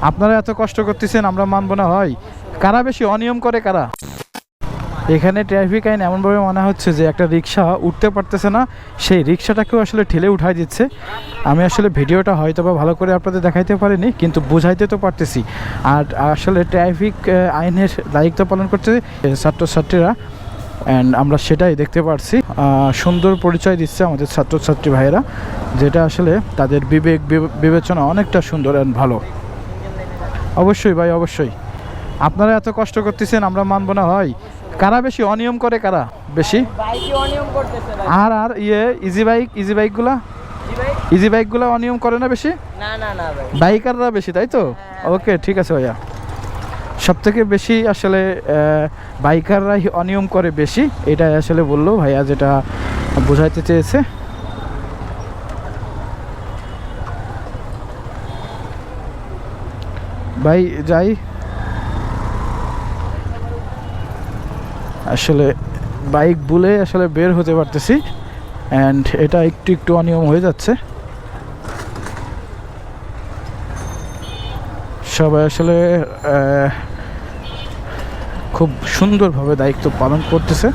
আপনারা এত কষ্ট করতেছেন, আমরা মানবো না হয় কারা বেশি অনিয়ম করে কারা? এখানে ট্রাফিক আইন এমনভাবে মনে হচ্ছে যে একটা রিক্সা উঠতে পারতেছে না, সেই রিক্সাটাকেও আসলে ঠেলে উঠাই দিচ্ছে। আমি আসলে ভিডিওটা হয়তো বা ভালো করে আপনাদের দেখাইতে পারিনি, কিন্তু বুঝাইতে তো পারতেছি। আর আসলে ট্রাফিক আইনের দায়িত্ব পালন করছে ছাত্রছাত্রীরা অ্যান্ড আমরা সেটাই দেখতে পারছি। সুন্দর পরিচয় দিচ্ছে আমাদের ছাত্রছাত্রী ভাইয়েরা, যেটা আসলে তাদের বিবেক বিবে- বিবেচনা অনেকটা সুন্দর অ্যান্ড ভালো। অবশ্যই ভাই অবশ্যই। আপনারা এত কষ্ট করতেছেন আমরা মানবো না হয় কারা বেশি অনিয়ম করে কারা বেশি? আর আর ইয়ে ইজি বাইক ইজি বাইকগুলা ভাই ইজি বাইকগুলো অনিয়ম করে না বেশি? না না না বাইকাররা বেশি তাই তো? ওকে ঠিক আছে ভাইয়া। সব থেকে বেশি আসলে আহ, বাইকাররাই অনিয়ম করে বেশি এটাই আসলে বলল ভাইয়া যেটা বোঝাইতে চেয়েছে। ভাই, যাই। আসলে বাইক বুলে আসলে বের হতে পারতেছি। অ্যান্ড এটা একটু একটু অনিয়ম হয়ে যাচ্ছে। সবাই আসলে খুব সুন্দরভাবে দায়িত্ব পালন করতেছে।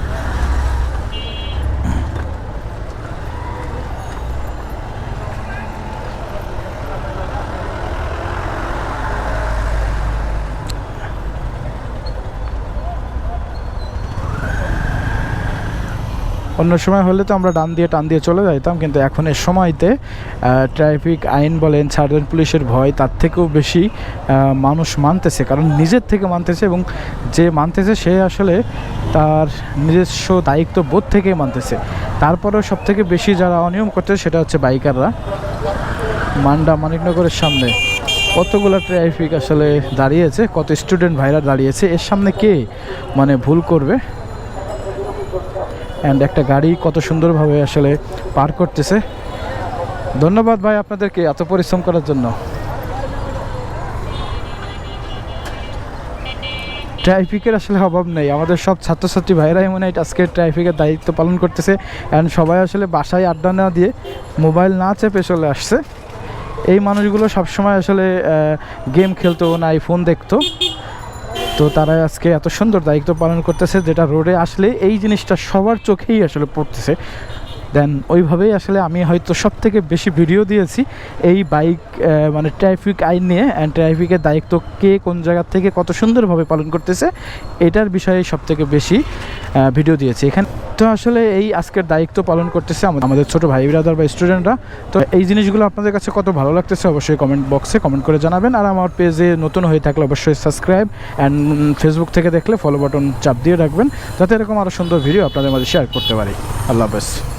অন্য সময় হলে তো আমরা ডান দিয়ে টান দিয়ে চলে যাইতাম, কিন্তু এখন এর সময়তে ট্রাফিক আইন বলেন সাধারণ পুলিশের ভয় তার থেকেও বেশি মানুষ মানতেছে, কারণ নিজের থেকে মানতেছে এবং যে মানতেছে সে আসলে তার নিজস্ব দায়িত্ব বোধ থেকেই মানতেছে। তারপরেও সব থেকে বেশি যারা অনিয়ম করতেছে সেটা হচ্ছে বাইকাররা। মান্ডা মানিকনগরের সামনে কতগুলো ট্রাফিক আসলে দাঁড়িয়েছে, কত স্টুডেন্ট ভাইরা দাঁড়িয়েছে, এর সামনে কে মানে ভুল করবে? অ্যান্ড একটা গাড়ি কত সুন্দরভাবে আসলে পার করতেছে। ধন্যবাদ ভাই আপনাদেরকে এত পরিশ্রম করার জন্য। ট্রাফিকের আসলে অভাব নেই। আমাদের সব ছাত্রছাত্রী ভাইরাই মনে হয় আজকে ট্রাফিকের দায়িত্ব পালন করতেছে। অ্যান্ড সবাই আসলে বাসায় আড্ডা না দিয়ে মোবাইল না চেপে চলে আসছে। এই মানুষগুলো সবসময় আসলে গেম খেলতো, না ফোন দেখতো। তো তারা আজকে এত সুন্দর দায়িত্ব পালন করতেছে, যেটা রোডে আসলে এই জিনিসটা সবার চোখেই আসলে পড়তেছে। দেন ওইভাবেই আসলে আমি হয়তো সব থেকে বেশি ভিডিও দিয়েছি এই বাইক মানে ট্রাফিক আইন নিয়ে অ্যান্ড ট্রাফিকের দায়িত্ব কে কোন জায়গা থেকে কত সুন্দরভাবে পালন করতেছে, এটার বিষয়ে সব থেকে বেশি ভিডিও দিয়েছি। এখানে তো আসলে এই আজকের দায়িত্ব পালন করতেছে আমাদের ছোট ভাই ব্রাদার বা স্টুডেন্টরা তো এই জিনিসগুলো আপনাদের কাছে কত ভালো লাগতেছে অবশ্যই কমেন্ট বক্সে কমেন্ট করে জানাবেন। আর আমার পেজে নতুন হয়ে থাকলে অবশ্যই সাবস্ক্রাইব অ্যান্ড ফেসবুক থেকে দেখলে ফলো বাটন চাপ দিয়ে রাখবেন, যাতে এরকম আরও সুন্দর ভিডিও আপনাদের মাঝে শেয়ার করতে পারি। আল্লাহ হাফেজ।